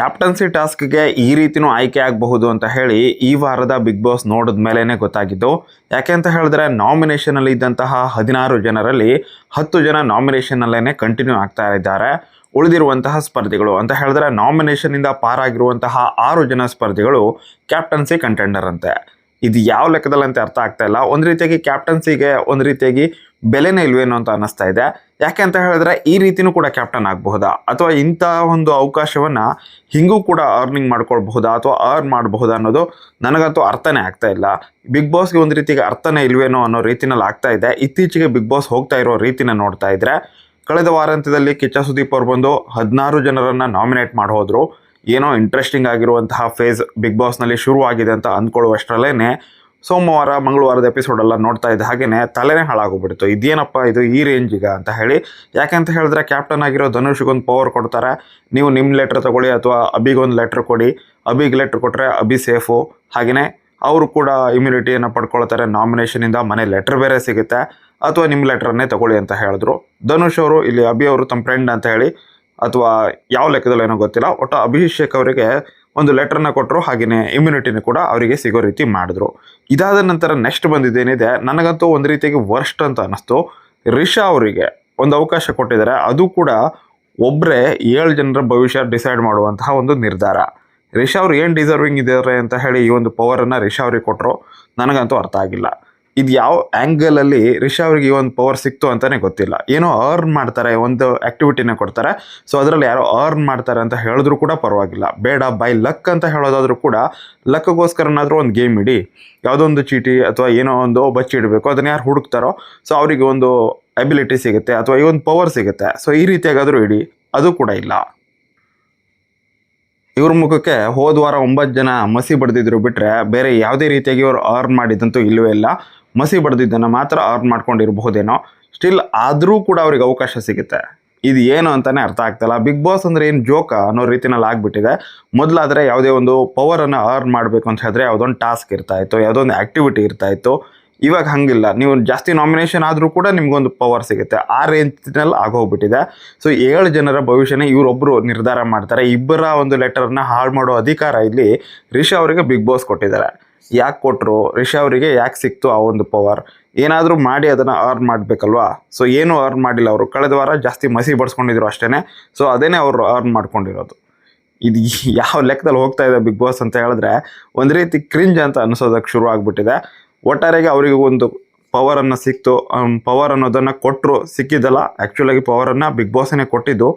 Captaincy ಟಾಸ್ಕ್ಗೆ ಈ ರೀತಿನೂ ಆಯ್ಕೆ ಆಗಬಹುದು ಅಂತ ಹೇಳಿ ಈ ವಾರದ ಬಿಗ್ ಬಾಸ್ ನೋಡಿದ ಮೇಲೇ ಗೊತ್ತಾಗಿದ್ದು. ಯಾಕೆ ಅಂತ ಹೇಳಿದ್ರೆ ನಾಮಿನೇಷನಲ್ಲಿ ಇದ್ದಂತಹ ಹದಿನಾರು ಜನರಲ್ಲಿ ಹತ್ತು ಜನ ನಾಮಿನೇಷನ್ನಲ್ಲೇ ಕಂಟಿನ್ಯೂ ಆಗ್ತಾ ಇದ್ದಾರೆ. ಉಳಿದಿರುವಂತಹ ಸ್ಪರ್ಧಿಗಳು ಅಂತ ಹೇಳಿದ್ರೆ ನಾಮಿನೇಷನ್ನಿಂದ ಪಾರಾಗಿರುವಂತಹ ಆರು ಜನ ಸ್ಪರ್ಧಿಗಳು ಕ್ಯಾಪ್ಟನ್ಸಿ ಕಂಟೆಂಡರ್ ಅಂತೆ. ಇದು ಯಾವ ಲೆಕ್ಕದಲ್ಲಿ ಅಂತ ಅರ್ಥ ಆಗ್ತಾ ಇಲ್ಲ. ಒಂದು ರೀತಿಯಾಗಿ ಕ್ಯಾಪ್ಟನ್ಸಿಗೆ ಒಂದು ರೀತಿಯಾಗಿ ಬೆಲೆನೇ ಇಲ್ವೇನೋ ಅಂತ ಅನ್ನಿಸ್ತಾ ಇದೆ. ಯಾಕೆ ಅಂತ ಹೇಳಿದ್ರೆ ಈ ರೀತಿನೂ ಕೂಡ ಕ್ಯಾಪ್ಟನ್ ಆಗಬಹುದಾ? ಅಥವಾ ಇಂಥ ಒಂದು ಅವಕಾಶವನ್ನು ಹಿಂಗೂ ಕೂಡ ಅರ್ನಿಂಗ್ ಮಾಡ್ಕೊಳ್ಬಹುದಾ? ಅಥವಾ ಅರ್ನ್ ಮಾಡಬಹುದಾ ಅನ್ನೋದು ನನಗಂತೂ ಅರ್ಥನೇ ಆಗ್ತಾ ಇಲ್ಲ. ಬಿಗ್ ಬಾಸ್ಗೆ ಒಂದು ರೀತಿಗೆ ಅರ್ಥನೇ ಇಲ್ವೇನೋ ಅನ್ನೋ ರೀತಿನಲ್ಲಿ ಆಗ್ತಾ ಇದೆ. ಇತ್ತೀಚೆಗೆ ಬಿಗ್ ಬಾಸ್ ಹೋಗ್ತಾ ಇರೋ ರೀತಿನ ನೋಡ್ತಾ ಇದ್ರೆ, ಕಳೆದ ವಾರಾಂತ್ಯದಲ್ಲಿ ಕಿಚ್ಚ ಸುದೀಪ್ ಅವರು ಬಂದು ಹದಿನಾರು ಜನರನ್ನು ನಾಮಿನೇಟ್ ಮಾಡಿ ಏನೋ ಇಂಟ್ರೆಸ್ಟಿಂಗ್ ಆಗಿರುವಂತಹ ಫೇಸ್ ಬಿಗ್ ಬಾಸ್ನಲ್ಲಿ ಶುರುವಾಗಿದೆ ಅಂತ ಅಂದ್ಕೊಳ್ಳುವಷ್ಟರಲ್ಲೇ ಸೋಮವಾರ, ಮಂಗಳವಾರದ ಎಪಿಸೋಡೆಲ್ಲ ನೋಡ್ತಾ ಇದ್ದ. ಹಾಗೇನೆ ತಲೆನೇ ಹಾಳಾಗೋಗ್ಬಿಡ್ತು ಇದೇನಪ್ಪ ಇದು ಈ ರೇಂಜಿಗ ಅಂತ ಹೇಳಿ. ಯಾಕೆಂತ ಹೇಳಿದ್ರೆ ಕ್ಯಾಪ್ಟನ್ ಆಗಿರೋ ಧನುಷ್ಗೊಂದು ಪವರ್ ಕೊಡ್ತಾರೆ. ನೀವು ನಿಮ್ಮ ಲೆಟ್ರ್ ತಗೊಳ್ಳಿ ಅಥವಾ ಅಬಿಗೊಂದು ಲೆಟ್ರ್ ಕೊಡಿ. ಅಬಿಗೆ ಲೆಟ್ರ್ ಕೊಟ್ಟರೆ ಅಬಿ ಸೇಫು ಹಾಗೆಯೇ ಅವರು ಕೂಡ ಇಮ್ಯುನಿಟಿಯನ್ನು ಪಡ್ಕೊಳ್ತಾರೆ. ನಾಮಿನೇಷನಿಂದ ಮನೆ ಲೆಟ್ರ್ ಬೇರೆ ಸಿಗುತ್ತೆ. ಅಥವಾ ನಿಮ್ಮ ಲೆಟ್ರನ್ನೇ ತಗೊಳ್ಳಿ ಅಂತ ಹೇಳಿದ್ರು. ಧನುಷ್ ಅವರು, ಇಲ್ಲಿ ಅಭಿ ಅವರು ತಮ್ಮ ಫ್ರೆಂಡ್ ಅಂತ ಹೇಳಿ, ಅಥವಾ ಯಾವ ಲೆಕ್ಕದಲ್ಲಿ ಏನೋ ಗೊತ್ತಿಲ್ಲ, ಒಟ್ಟು ಅಭಿಷೇಕ್ ಅವರಿಗೆ ಒಂದು ಲೆಟರ್ನ ಕೊಟ್ಟರು ಹಾಗೆಯೇ ಇಮ್ಯುನಿಟಿನೂ ಕೂಡ ಅವರಿಗೆ ಸಿಗೋ ರೀತಿ ಮಾಡಿದ್ರು. ಇದಾದ ನಂತರ ನೆಕ್ಸ್ಟ್ ಬಂದಿದ್ದೇನಿದೆ, ನನಗಂತೂ ಒಂದು ರೀತಿಯಾಗಿ ವರ್ಸ್ಟ್ ಅಂತ ಅನ್ನಿಸ್ತು. ರಿಷಾ ಅವರಿಗೆ ಒಂದು ಅವಕಾಶ ಕೊಟ್ಟಿದ್ದಾರೆ, ಅದು ಕೂಡ ಒಬ್ಬರೇ ಏಳು ಜನರ ಭವಿಷ್ಯ ಡಿಸೈಡ್ ಮಾಡುವಂತಹ ಒಂದು ನಿರ್ಧಾರ. ರಿಷಾ ಅವ್ರು ಏನು ಡಿಸರ್ವಿಂಗ್ ಇದ್ದಾರೆ ಅಂತ ಹೇಳಿ ಈ ಒಂದು ಪವರನ್ನು ರಿಷಾ ಅವ್ರಿಗೆ ಕೊಟ್ಟರು ನನಗಂತೂ ಅರ್ಥ ಆಗಿಲ್ಲ. ಇದು ಯಾವ ಆ್ಯಂಗಲಲ್ಲಿ ರಿಷಾ ಅವ್ರಿಗೆ ಈ ಒಂದು ಪವರ್ ಸಿಕ್ತು ಅಂತಲೇ ಗೊತ್ತಿಲ್ಲ. ಏನೋ ಅರ್ನ್ ಮಾಡ್ತಾರೆ, ಒಂದು ಆ್ಯಕ್ಟಿವಿಟಿನ ಕೊಡ್ತಾರೆ. ಸೊ ಅದರಲ್ಲಿ ಯಾರೋ ಅರ್ನ್ ಮಾಡ್ತಾರೆ ಅಂತ ಹೇಳಿದ್ರು ಕೂಡ ಪರವಾಗಿಲ್ಲ. ಬೇಡ ಬೈ ಲಕ್ ಅಂತ ಹೇಳೋದಾದರೂ ಕೂಡ ಲಕ್ಗೋಸ್ಕರನಾದರೂ ಒಂದು ಗೇಮ್ ಇಡಿ. ಯಾವುದೋ ಒಂದು ಚೀಟಿ ಅಥವಾ ಏನೋ ಒಂದು ಬಚ್ಚಿ ಇಡಬೇಕು, ಅದನ್ನ ಯಾರು ಹುಡುಕ್ತಾರೋ ಸೊ ಅವರಿಗೆ ಒಂದು ಅಬಿಲಿಟಿ ಸಿಗುತ್ತೆ ಅಥವಾ ಈ ಒಂದು ಪವರ್ ಸಿಗುತ್ತೆ. ಸೊ ಈ ರೀತಿಯಾಗಾದರೂ ಇಡಿ. ಅದು ಕೂಡ ಇಲ್ಲ. ಇವ್ರ ಮುಖಕ್ಕೆ ಹೋದ ವಾರ ಒಂಬತ್ತು ಜನ ಮಸಿ ಬಡ್ದಿದ್ರು ಬಿಟ್ಟರೆ ಬೇರೆ ಯಾವುದೇ ರೀತಿಯಾಗಿ ಇವರು ಅರ್ನ್ ಮಾಡಿದ್ದಂತೂ ಇಲ್ಲವೇ ಇಲ್ಲ. ಮಸಿ ಬಡ್ದಿದ್ದನ್ನು ಮಾತ್ರ ಅರ್ನ್ ಮಾಡ್ಕೊಂಡಿರಬಹುದೇನೋ. ಸ್ಟಿಲ್ ಆದರೂ ಕೂಡ ಅವ್ರಿಗೆ ಅವಕಾಶ ಸಿಗುತ್ತೆ. ಇದು ಏನು ಅಂತಲೇ ಅರ್ಥ ಆಗ್ತಾಯಿಲ್ಲ ಬಿಗ್ ಬಾಸ್ ಅಂದರೆ ಏನು ಜೋಕ ಅನ್ನೋ ರೀತಿನಲ್ಲಿ ಆಗಿಬಿಟ್ಟಿದೆ. ಮೊದಲಾದರೆ ಯಾವುದೇ ಒಂದು ಪವರನ್ನು ಅರ್ನ್ ಮಾಡಬೇಕು ಅಂತ ಹೇಳಿದ್ರೆ ಯಾವುದೊಂದು ಟಾಸ್ಕ್ ಇರ್ತಾಯಿತ್ತು ಯಾವುದೊಂದು ಆ್ಯಕ್ಟಿವಿಟಿ ಇರ್ತಾ ಇತ್ತು. ಇವಾಗ ಹಂಗಿಲ್ಲ. ನೀವು ಜಾಸ್ತಿ ನಾಮಿನೇಷನ್ ಆದರೂ ಕೂಡ ನಿಮಗೊಂದು ಪವರ್ ಸಿಗುತ್ತೆ. ಆ ರೇಂಜ್ನಲ್ಲಿ ಆಗೋಗ್ಬಿಟ್ಟಿದೆ. ಸೊ ಏಳು ಜನರ ಭವಿಷ್ಯನೇ ಇವರೊಬ್ಬರು ನಿರ್ಧಾರ ಮಾಡ್ತಾರೆ. ಇಬ್ಬರ ಒಂದು ಲೆಟರ್ನ ಹಾಳು ಮಾಡೋ ಅಧಿಕಾರ ಇಲ್ಲಿ ರಿಷಾ ಅವರಿಗೆ ಬಿಗ್ ಬಾಸ್ ಕೊಟ್ಟಿದ್ದಾರೆ. ಯಾಕೆ ಕೊಟ್ಟರು ರಿಷಾ ಅವರಿಗೆ ಯಾಕೆ ಸಿಕ್ತು ಆ ಒಂದು ಪವರ್ ಏನಾದರೂ ಮಾಡಿ ಅದನ್ನು ಅರ್ನ್ ಮಾಡಬೇಕಲ್ವಾ? ಸೊ ಏನೂ ಅರ್ನ್ ಮಾಡಿಲ್ಲ ಅವರು. ಕಳೆದ ವಾರ ಜಾಸ್ತಿ ಮಸಿ ಬಡ್ಸ್ಕೊಂಡಿದ್ರು ಅಷ್ಟೇ ಸೊ ಅದೇನೇ ಅವರು ಅರ್ನ್ ಮಾಡ್ಕೊಂಡಿರೋದು. ಇದು ಯಾವ ಲೆಕ್ಕದಲ್ಲಿ ಹೋಗ್ತಾ ಇದೆ ಬಿಗ್ ಬಾಸ್ ಅಂತ ಹೇಳಿದ್ರೆ ಒಂದು ರೀತಿ ಕ್ರಿಂಜ್ ಅಂತ ಅನಿಸೋದಕ್ಕೆ ಶುರು ಆಗಿಬಿಟ್ಟಿದೆ. ಒಟ್ಟಾರೆಗೆ ಅವರಿಗೆ ಒಂದು ಪವರನ್ನು ಸಿಕ್ತು ಪವರ್ ಅನ್ನೋದನ್ನು ಕೊಟ್ಟರು ಸಿಕ್ಕಿದ್ದಲ್ಲ ಆ್ಯಕ್ಚುಲಾಗಿ ಪವರನ್ನು ಬಿಗ್ ಬಾಸನೇ ಕೊಟ್ಟಿದ್ದು.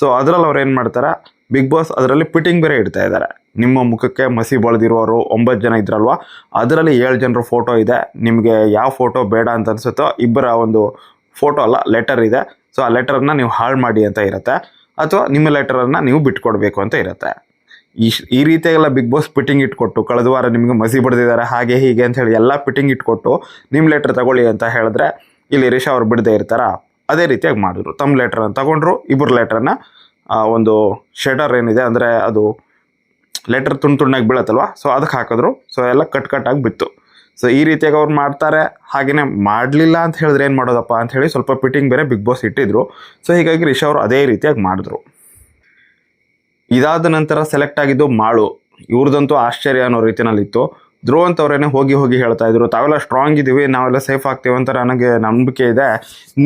ಸೊ ಅದರಲ್ಲಿ ಅವ್ರು ಏನು ಮಾಡ್ತಾರೆ ಬಿಗ್ ಬಾಸ್ ಅದರಲ್ಲಿ ಪಿಟಿಂಗ್ ಬೇರೆ ಇಡ್ತಾ ಇದ್ದಾರೆ ನಿಮ್ಮ ಮುಖಕ್ಕೆ ಮಸಿ ಬಳ್ದಿರೋರು ಒಂಬತ್ತು ಜನ ಇದ್ರಲ್ವ? ಅದರಲ್ಲಿ ಏಳು ಜನರ ಫೋಟೋ ಇದೆ. ನಿಮಗೆ ಯಾವ ಫೋಟೋ ಬೇಡ ಅಂತ ಅನಿಸುತ್ತೋ, ಇಬ್ಬರ ಒಂದು ಫೋಟೋ ಅಲ್ಲ ಲೆಟರ್ ಇದೆ. ಸೊ ಆ ಲೆಟರನ್ನು ನೀವು ಹಾಳು ಮಾಡಿ ಅಂತ ಇರುತ್ತೆ. ಅಥವಾ ನಿಮ್ಮ ಲೆಟರನ್ನು ನೀವು ಬಿಟ್ಕೊಡ್ಬೇಕು ಅಂತ ಇರುತ್ತೆ. ಈ ಈ ರೀತಿಯಾಗೆಲ್ಲ ಬಿಗ್ ಬಾಸ್ ಪಿಟ್ಟಿಂಗ್ ಇಟ್ಕೊಟ್ಟು ಕಳೆದ ವಾರ ನಿಮಗೆ ಮಸಿ ಬಿಡ್ದಿದ್ದಾರೆ, ಹಾಗೆ ಹೀಗೆ ಅಂತ ಹೇಳಿ ಎಲ್ಲ ಪಿಟ್ಟಿಂಗ್ ಇಟ್ಕೊಟ್ಟು ನಿಮ್ಮ ಲೆಟರ್ ತಗೊಳ್ಳಿ ಅಂತ ಹೇಳಿದ್ರೆ ಇಲ್ಲಿ ರಿಷಾ ಅವ್ರು ಬಿಡದೆ ಇರ್ತಾರ. ಅದೇ ರೀತಿಯಾಗಿ ಮಾಡಿದ್ರು. ತಮ್ಮ ಲೆಟ್ರನ್ನು ತಗೊಂಡ್ರು, ಇಬ್ಬರು ಲೆಟ್ರನ್ನ ಒಂದು ಶೆಟರ್ ಏನಿದೆ, ಅಂದರೆ ಅದು ಲೆಟರ್ ತುಂಡು ತುಂಡಾಗಿ ಬೀಳತ್ತಲ್ವ? ಸೊ ಅದಕ್ಕೆ ಹಾಕಿದ್ರು. ಸೊ ಎಲ್ಲ ಕಟ್ ಕಟ್ಟಾಗಿ ಬಿತ್ತು. ಸೊ ಈ ರೀತಿಯಾಗಿ ಅವ್ರು ಮಾಡ್ತಾರೆ. ಹಾಗೆಯೇ ಮಾಡಲಿಲ್ಲ ಅಂತ ಹೇಳಿದ್ರೆ ಏನು ಮಾಡೋದಪ್ಪ ಅಂತ ಹೇಳಿ ಸ್ವಲ್ಪ ಪಿಟ್ಟಿಂಗ್ ಬೇರೆ ಬಿಗ್ ಬಾಸ್ ಇಟ್ಟಿದ್ರು. ಸೊ ಹೀಗಾಗಿ ರಿಷಾ ಅವರು ಅದೇ ರೀತಿಯಾಗಿ ಮಾಡಿದ್ರು. ಇದಾದ ನಂತರ ಸೆಲೆಕ್ಟ್ ಆಗಿದ್ದು ಮಾಳು. ಇವ್ರದಂತೂ ಆಶ್ಚರ್ಯ ಅನ್ನೋ ರೀತಿಯಲ್ಲಿತ್ತು ಧ್ರುವ್ ಅಂತವ್ರೇನೆ ಹೋಗಿ ಹೋಗಿ ಹೇಳ್ತಾ ಇದ್ರು, ತಾವೆಲ್ಲ ಸ್ಟ್ರಾಂಗ್ ಇದೀವಿ, ನಾವೆಲ್ಲ ಸೇಫ್ ಆಗ್ತೀವಿ ಅಂತ ನನಗೆ ನಂಬಿಕೆ ಇದೆ.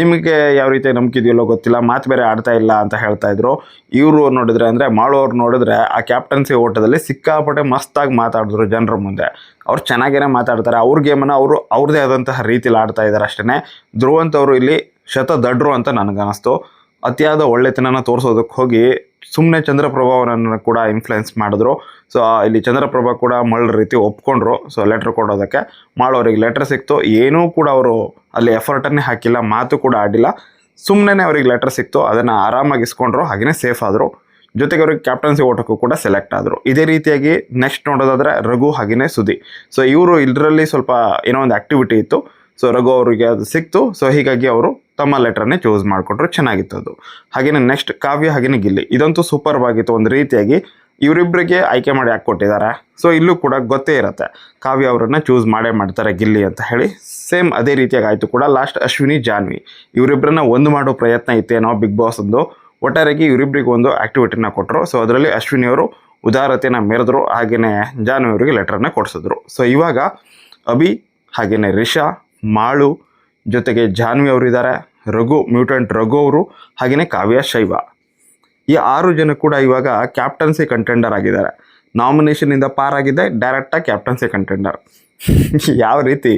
ನಿಮಗೆ ಯಾವ ರೀತಿ ನಂಬಿಕೆ ಇದೆಯಲ್ಲೋ ಗೊತ್ತಿಲ್ಲ, ಮಾತು ಬೇರೆ ಆಡ್ತಾ ಇಲ್ಲ ಅಂತ ಹೇಳ್ತಾ ಇದ್ರು. ಇವರು ನೋಡಿದ್ರೆ ಅಂದರೆ ಮಾಡೋರು ನೋಡಿದ್ರೆ ಆ ಕ್ಯಾಪ್ಟನ್ಸಿ ಓಟದಲ್ಲಿ ಸಿಕ್ಕಾಪಟ್ಟೆ ಮಸ್ತಾಗಿ ಮಾತಾಡಿದ್ರು ಜನರ ಮುಂದೆ. ಅವ್ರು ಚೆನ್ನಾಗೇ ಮಾತಾಡ್ತಾರೆ, ಅವ್ರ ಗೇಮನ್ನು ಅವರು ಅವ್ರದ್ದೇ ಆದಂತಹ ರೀತಿಲಿ ಆಡ್ತಾ ಇದ್ದಾರೆ ಅಷ್ಟೇ ಧ್ರುವಂತವರು ಇಲ್ಲಿ ಶತ ದಡ್ರು ಅಂತ ನನಗನ್ನಿಸ್ತು. ಅತಿಯಾದ ಒಳ್ಳೆತನನ ತೋರಿಸೋದಕ್ಕೆ ಹೋಗಿ ಸುಮ್ಮನೆ ಚಂದ್ರಪ್ರಭಾವರನ್ನು ಕೂಡ ಇನ್ಫ್ಲುಯೆನ್ಸ್ ಮಾಡಿದ್ರು. ಸೊ ಇಲ್ಲಿ ಚಂದ್ರಪ್ರಭಾ ಕೂಡ ಮರಳ ರೀತಿ ಒಪ್ಕೊಂಡ್ರು. ಸೊ ಲೆಟ್ರ್ ಕೊಡೋದಕ್ಕೆ ಮಾಳವರಿಗೆ ಲೆಟ್ರ್ ಸಿಕ್ತು. ಏನೂ ಕೂಡ ಅವರು ಅಲ್ಲಿ ಎಫರ್ಟನ್ನೇ ಹಾಕಿಲ್ಲ, ಮಾತು ಕೂಡ ಆಡಿಲ್ಲ. ಸುಮ್ಮನೆ ಅವ್ರಿಗೆ ಲೆಟ್ರ್ ಸಿಕ್ತು. ಅದನ್ನು ಆರಾಮಾಗಿ ಇಸ್ಕೊಂಡ್ರು ಹಾಗೆಯೇ ಸೇಫ್ ಆದರು. ಜೊತೆಗೆ ಅವ್ರಿಗೆ ಕ್ಯಾಪ್ಟನ್ಸಿ ಓಟಕ್ಕೂ ಕೂಡ ಸೆಲೆಕ್ಟ್ ಆದರು. ಇದೇ ರೀತಿಯಾಗಿ ನೆಕ್ಸ್ಟ್ ನೋಡೋದಾದರೆ ರಘು ಹಾಗೆಯೇ ಸುದಿ ಸೊ ಇವರು ಇದರಲ್ಲಿ ಸ್ವಲ್ಪ ಏನೋ ಒಂದು ಆ್ಯಕ್ಟಿವಿಟಿ ಇತ್ತು. ಸೊ ರಘು ಅವರಿಗೆ ಅದು ಸಿಕ್ತು. ಸೊ ಹೀಗಾಗಿ ಅವರು ತಮ್ಮ ಲೆಟ್ರನ್ನೇ ಚೂಸ್ ಮಾಡಿಕೊಟ್ರು ಚೆನ್ನಾಗಿತ್ತು ಅದು. ಹಾಗೆಯೇ ನೆಕ್ಸ್ಟ್ ಕಾವ್ಯ ಹಾಗೆಯೇ ಗಿಲ್ಲಿ. ಇದಂತೂ ಸೂಪರ್ ಆಗಿತ್ತು ಒಂದು ರೀತಿಯಾಗಿ. ಇವರಿಬ್ಬರಿಗೆ ಆಯ್ಕೆ ಮಾಡಿ ಹಾಕಿ ಕೊಟ್ಟಿದ್ದಾರೆ ಸೊ ಇಲ್ಲೂ ಕೂಡ ಗೊತ್ತೇ ಇರುತ್ತೆ. ಕಾವ್ಯ ಅವರನ್ನು ಚೂಸ್ ಮಾಡೇ ಮಾಡ್ತಾರೆ ಗಿಲ್ಲಿ ಅಂತ ಹೇಳಿ. ಸೇಮ್ ಅದೇ ರೀತಿಯಾಗಿ ಆಯಿತು ಕೂಡ. ಲಾಸ್ಟ್ ಅಶ್ವಿನಿ, ಜಾನ್ವಿ. ಇವರಿಬ್ಬರನ್ನ ಒಂದು ಮಾಡೋ ಪ್ರಯತ್ನ ಇತ್ತೇನೋ ಬಿಗ್ ಬಾಸ್ ಒಂದು ಒಟ್ಟಾರೆಗೆ ಇವರಿಬ್ಬರಿಗೆ ಒಂದು ಆ್ಯಕ್ಟಿವಿಟಿನ ಕೊಟ್ಟರು ಸೊ ಅದರಲ್ಲಿ ಅಶ್ವಿನಿ ಅವರು ಉದಾರತೆನ ಮೆರೆದ್ರು. ಹಾಗೆಯೇ ಜಾನ್ವಿ ಅವರಿಗೆ ಲೆಟರನ್ನ ಕೊಡಿಸಿದ್ರು. ಸೊ ಇವಾಗ ಅಭಿ ಹಾಗೆಯೇ ರಿಷಾ ಮಾಳು ಜೊತೆಗೆ ಜಾನ್ವಿ ಅವರಿದ್ದಾರೆ, ರಘು ಮ್ಯೂಟೆಂಟ್ ರಘು ಅವರು ಹಾಗೆಯೇ ಕಾವ್ಯ, ಶೈವ. ಈ ಆರು ಜನ ಕೂಡ ಇವಾಗ ಕ್ಯಾಪ್ಟನ್ಸಿ ಕಂಟೆಂಡರ್ ಆಗಿದ್ದಾರೆ. ನಾಮಿನೇಷನಿಂದ ಪಾರಾಗಿದೆ ಡೈರೆಕ್ಟಾಗಿ ಕ್ಯಾಪ್ಟನ್ಸಿ ಕಂಟೆಂಡರ್ ಯಾವ ರೀತಿ?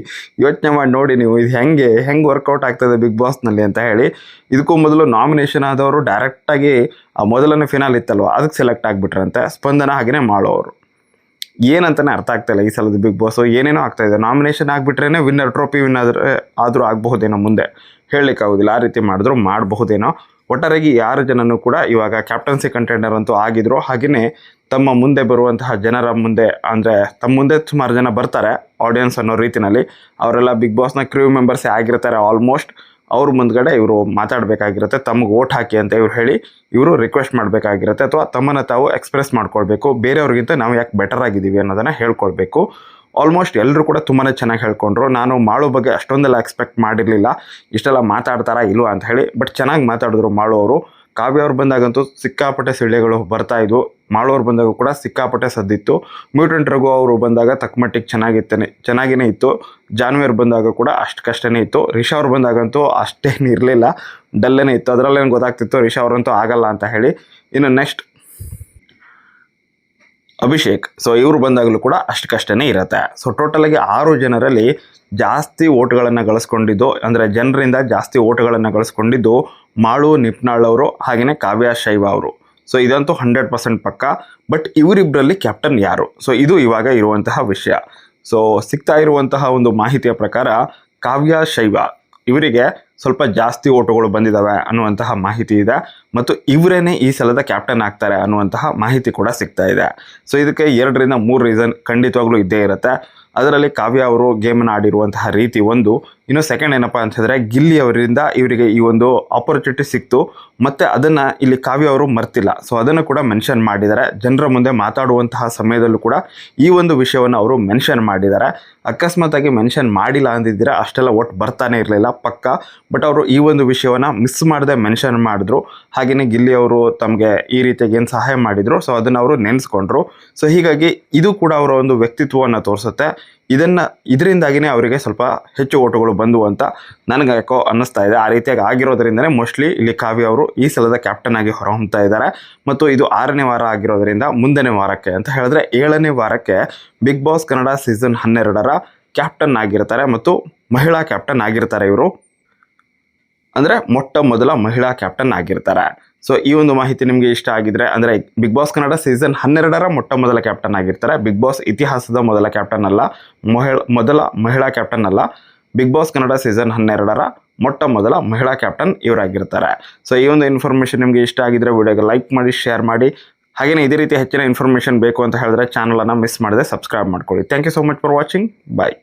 ಯೋಚನೆ ಮಾಡಿ ನೋಡಿ ನೀವು, ಇದು ಹೆಂಗೆ ಹೆಂಗೆ ವರ್ಕೌಟ್ ಆಗ್ತದೆ ಬಿಗ್ ಬಾಸ್ನಲ್ಲಿ ಅಂತ ಹೇಳಿ, ಇದಕ್ಕೂ ಮೊದಲು ನಾಮಿನೇಷನ್ ಆದವರು ಡೈರೆಕ್ಟಾಗಿ ಆ ಮೊದಲನೇ ಫಿನಾಲ್ ಇತ್ತಲ್ವ, ಅದಕ್ಕೆ ಸೆಲೆಕ್ಟ್ ಆಗಿಬಿಟ್ರಂತೆ, ಸ್ಪಂದನ ಹಾಗೆಯೇ ಮಾಡೋರು ಏನಂತಾನೆ ಅರ್ಥ ಆಗ್ತಾಯಿಲ್ಲ ಈ ಸಲದ ಬಿಗ್ ಬಾಸ್ ಏನೇನೋ ಆಗ್ತಾ ಇದೆ. ನಾಮಿನೇಷನ್ ಆಗಿಬಿಟ್ರೇ ವಿನ್ನರ್ ಟ್ರೋಫಿ ವಿನ್ ಆದರೆ, ಆದರೂ ಆಗಬಹುದೇನೋ ಮುಂದೆ. ಹೇಳಲಿಕ್ಕಾಗೋದಿಲ್ಲ ಆ ರೀತಿ ಮಾಡಿದ್ರು ಮಾಡಬಹುದೇನೋ. ಒಟ್ಟಾರೆಯಾಗಿ ಯಾರು ಜನನೂ ಕೂಡ ಇವಾಗ ಕ್ಯಾಪ್ಟನ್ಸಿ ಕಂಟೆಂಡರ್ ಅಂತೂ ಆಗಿದ್ರು. ಹಾಗೆಯೇ ತಮ್ಮ ಮುಂದೆ ಬರುವಂತಹ ಜನರ ಮುಂದೆ, ಅಂದರೆ ತಮ್ಮ ಮುಂದೆ ಸುಮಾರು ಜನ ಬರ್ತಾರೆ ಆಡಿಯನ್ಸ್ ಅನ್ನೋ ರೀತಿಯಲ್ಲಿ ಅವರೆಲ್ಲ ಬಿಗ್ ಬಾಸ್ನ ಕ್ರ್ಯೂ ಮೆಂಬರ್ಸೇ ಆಗಿರ್ತಾರೆ ಆಲ್ಮೋಸ್ಟ್ ಅವ್ರ ಮುಂದ್ಗಡೆ ಇವರು ಮಾತಾಡಬೇಕಾಗಿರುತ್ತೆ, ತಮಗೆ ಓಟ್ ಹಾಕಿ ಅಂತ ಇವ್ರು ಹೇಳಿ ಇವರು ರಿಕ್ವೆಸ್ಟ್ ಮಾಡಬೇಕಾಗಿರುತ್ತೆ ಅಥವಾ ತಮ್ಮನ್ನು ತಾವು ಎಕ್ಸ್ಪ್ರೆಸ್ ಮಾಡ್ಕೊಳ್ಬೇಕು. ಬೇರೆಯವ್ರಿಗಿಂತ ನಾವು ಯಾಕೆ ಬೆಟರ್ ಆಗಿದ್ದೀವಿ ಅನ್ನೋದನ್ನು ಹೇಳ್ಕೊಳ್ಬೇಕು. ಆಲ್ಮೋಸ್ಟ್ ಎಲ್ಲರೂ ಕೂಡ ತುಂಬಾ ಚೆನ್ನಾಗಿ ಹೇಳ್ಕೊಂಡ್ರು. ನಾನು ಮಾಳು ಬಗ್ಗೆ ಅಷ್ಟೊಂದೆಲ್ಲ ಎಕ್ಸ್ಪೆಕ್ಟ್ ಮಾಡಿರಲಿಲ್ಲ. ಇಷ್ಟೆಲ್ಲ ಮಾತಾಡ್ತಾರಾ ಇಲ್ವಾ ಅಂತ ಹೇಳಿ ಬಟ್ ಚೆನ್ನಾಗಿ ಮಾತಾಡಿದ್ರು ಮಾಳು ಅವರು. ಕಾವ್ಯ ಅವ್ರು ಬಂದಾಗಂತೂ ಸಿಕ್ಕಾಪಟ್ಟೆ ಸಿಳ್ಳೆಗಳು ಬರ್ತಾ ಮಾಳೋರು ಬಂದಾಗ ಕೂಡ ಸಿಕ್ಕಾಪಟ್ಟೆ ಸದ್ದಿತ್ತು. ಮ್ಯೂಟೆಂಟ್ ರಘು ಅವರು ಬಂದಾಗ ತಕ್ಕಮಟ್ಟಿಗೆ ಚೆನ್ನಾಗಿತ್ತೇನೆ, ಚೆನ್ನಾಗಿನೇ ಇತ್ತು. ಜಾನ್ವೇರ್ ಬಂದಾಗ ಕೂಡ ಅಷ್ಟು ಕಷ್ಟನೇ ಇತ್ತು. ರಿಷಾ ಅವ್ರು ಬಂದಾಗಂತೂ ಅಷ್ಟೇನು ಇರಲಿಲ್ಲ. ಡಲ್ಲೇನೇ ಇತ್ತು. ಅದರಲ್ಲೇನು ಗೊತ್ತಾಗ್ತಿತ್ತು ರಿಷಾ ಅವರಂತೂ ಆಗಲ್ಲ ಅಂತ ಹೇಳಿ. ಇನ್ನು ನೆಕ್ಸ್ಟ್ ಅಭಿಷೇಕ್. ಸೊ ಇವರು ಬಂದಾಗಲೂ ಕೂಡ ಅಷ್ಟು ಕಷ್ಟನೇ ಇರುತ್ತೆ. ಸೊ ಟೋಟಲಾಗಿ ಆರು ಜನರಲ್ಲಿ ಜಾಸ್ತಿ ಓಟ್ಗಳನ್ನು ಗಳಿಸ್ಕೊಂಡಿದ್ದು, ಅಂದರೆ ಜನರಿಂದ ಜಾಸ್ತಿ ಓಟ್ಗಳನ್ನು ಗಳಿಸ್ಕೊಂಡಿದ್ದು ಮಾಳು, ನಿಪ್ನಾಳ್ ಅವರು ಹಾಗೆಯೇ ಕಾವ್ಯ, ಶೈವ ಅವರು. ಸೊ ಇದಂತೂ ಹಂಡ್ರೆಡ್ ಪರ್ಸೆಂಟ್ ಪಕ್ಕ. ಬಟ್ ಇವರಿಬ್ಬರಲ್ಲಿ ಕ್ಯಾಪ್ಟನ್ ಯಾರು? ಸೊ ಇದು ಇವಾಗ ಇರುವಂತಹ ವಿಷಯ. ಸೊ ಸಿಗ್ತಾ ಇರುವಂತಹ ಒಂದು ಮಾಹಿತಿಯ ಪ್ರಕಾರ ಕಾವ್ಯ, ಶೈವ ಇವರಿಗೆ ಸ್ವಲ್ಪ ಜಾಸ್ತಿ ಓಟುಗಳು ಬಂದಿದ್ದಾವೆ ಅನ್ನುವಂತಹ ಮಾಹಿತಿ ಇದೆ. ಮತ್ತು ಇವರೇನೆ ಈ ಸಲದ ಕ್ಯಾಪ್ಟನ್ ಆಗ್ತಾರೆ ಅನ್ನುವಂತಹ ಮಾಹಿತಿ ಕೂಡ ಸಿಗ್ತಾ ಇದೆ. ಸೊ ಇದಕ್ಕೆ ಎರಡರಿಂದ ಮೂರು ರೀಸನ್ ಖಂಡಿತವಾಗ್ಲೂ ಇದ್ದೇ ಇರುತ್ತೆ. ಅದರಲ್ಲಿ ಕಾವ್ಯ ಅವರು ಗೇಮನ್ನು ಆಡಿರುವಂತಹ ರೀತಿ ಒಂದು. ಇನ್ನು ಸೆಕೆಂಡ್ ಏನಪ್ಪ ಅಂತಂದರೆ ಗಿಲ್ಲಿ ಅವರಿಂದ ಇವರಿಗೆ ಈ ಒಂದು ಆಪರ್ಚುನಿಟಿ ಸಿಕ್ತು. ಮತ್ತು ಅದನ್ನು ಇಲ್ಲಿ ಕಾವ್ಯ ಅವರು ಮರ್ತಿಲ್ಲ. ಸೊ ಅದನ್ನು ಕೂಡ ಮೆನ್ಷನ್ ಮಾಡಿದ್ದಾರೆ. ಜನರ ಮುಂದೆ ಮಾತಾಡುವಂತಹ ಸಮಯದಲ್ಲೂ ಕೂಡ ಈ ಒಂದು ವಿಷಯವನ್ನು ಅವರು ಮೆನ್ಷನ್ ಮಾಡಿದ್ದಾರೆ. ಅಕಸ್ಮಾತಾಗಿ ಮೆನ್ಷನ್ ಮಾಡಿಲ್ಲ ಅಂದಿದ್ದೀರಾ, ಅಷ್ಟೆಲ್ಲ ಒಟ್ಟು ಬರ್ತಾನೆ ಇರಲಿಲ್ಲ, ಪಕ್ಕ. ಬಟ್ ಅವರು ಈ ಒಂದು ವಿಷಯವನ್ನು ಮಿಸ್ ಮಾಡದೆ ಮೆನ್ಷನ್ ಮಾಡಿದ್ರು. ಹಾಗೆಯೇ ಗಿಲ್ಲಿ ಅವರು ತಮಗೆ ಈ ರೀತಿಯಾಗಿ ಏನು ಸಹಾಯ ಮಾಡಿದರು. ಸೊ ಅದನ್ನು ಅವರು ನೆನೆಸ್ಕೊಂಡ್ರು. ಸೊ ಹೀಗಾಗಿ ಇದು ಕೂಡ ಅವರ ಒಂದು ವ್ಯಕ್ತಿತ್ವವನ್ನು ತೋರಿಸುತ್ತೆ. ಇದನ್ನು ಇದರಿಂದಾಗಿಯೇ ಅವರಿಗೆ ಸ್ವಲ್ಪ ಹೆಚ್ಚು ಓಟುಗಳು ಬಂದವು ಅಂತ ನನಗೆ ಯಾಕೋ ಅನ್ನಿಸ್ತಾ ಇದೆ. ಆ ರೀತಿಯಾಗಿ ಆಗಿರೋದ್ರಿಂದನೇ ಮೋಸ್ಟ್ಲಿ ಇಲ್ಲಿ ಕಾವ್ಯ ಅವರು ಈ ಸಲದ ಕ್ಯಾಪ್ಟನ್ ಆಗಿ ಹೊರಹೊಮ್ತಾ ಇದ್ದಾರೆ. ಮತ್ತು ಇದು ಆರನೇ ವಾರ ಆಗಿರೋದ್ರಿಂದ ಮುಂದನೇ ವಾರಕ್ಕೆ ಅಂತ ಹೇಳಿದ್ರೆ ಏಳನೇ ವಾರಕ್ಕೆ ಬಿಗ್ ಬಾಸ್ ಕನ್ನಡ ಸೀಸನ್ ಹನ್ನೆರಡರ ಕ್ಯಾಪ್ಟನ್ ಆಗಿರ್ತಾರೆ ಮತ್ತು ಮಹಿಳಾ ಕ್ಯಾಪ್ಟನ್ ಆಗಿರ್ತಾರೆ ಇವರು. ಅಂದರೆ ಮೊಟ್ಟ ಮೊದಲ ಮಹಿಳಾ ಕ್ಯಾಪ್ಟನ್ ಆಗಿರ್ತಾರೆ. ಸೊ ಈ ಒಂದು ಮಾಹಿತಿ ನಿಮಗೆ ಇಷ್ಟ ಆಗಿದ್ರೆ, ಅಂದರೆ ಬಿಗ್ ಬಾಸ್ ಕನ್ನಡ ಸೀಸನ್ ಹನ್ನೆರಡರ ಮೊಟ್ಟ ಮೊದಲ ಕ್ಯಾಪ್ಟನ್ ಆಗಿರ್ತಾರೆ. ಬಿಗ್ ಬಾಸ್ ಇತಿಹಾಸದ ಮೊದಲ ಕ್ಯಾಪ್ಟನ್ ಅಲ್ಲ ಮೊದಲ ಮಹಿಳಾ ಕ್ಯಾಪ್ಟನ್ ಅಲ್ಲ. ಬಿಗ್ ಬಾಸ್ ಕನ್ನಡ ಸೀಸನ್ ಹನ್ನೆರಡರ ಮೊಟ್ಟ ಮೊದಲ ಮಹಿಳಾ ಕ್ಯಾಪ್ಟನ್ ಇವರಾಗಿರ್ತಾರೆ. ಸೊ ಈ ಒಂದು ಇನ್ಫಾರ್ಮೇಷನ್ ನಿಮಗೆ ಇಷ್ಟ ಆಗಿದ್ರೆ ವಿಡಿಯೋಗೆ ಲೈಕ್ ಮಾಡಿ ಶೇರ್ ಮಾಡಿ. ಹಾಗೆಯೇ ಇದೇ ರೀತಿ ಹೆಚ್ಚಿನ ಇನ್ಫಾರ್ಮೇಷನ್ ಬೇಕು ಅಂತ ಹೇಳಿದ್ರೆ ಚಾನಲನ್ನು ಮಿಸ್ ಮಾಡದೆ ಸಬ್ಸ್ಕ್ರೈಬ್ ಮಾಡ್ಕೊಳ್ಳಿ. Thank you so much for watching bye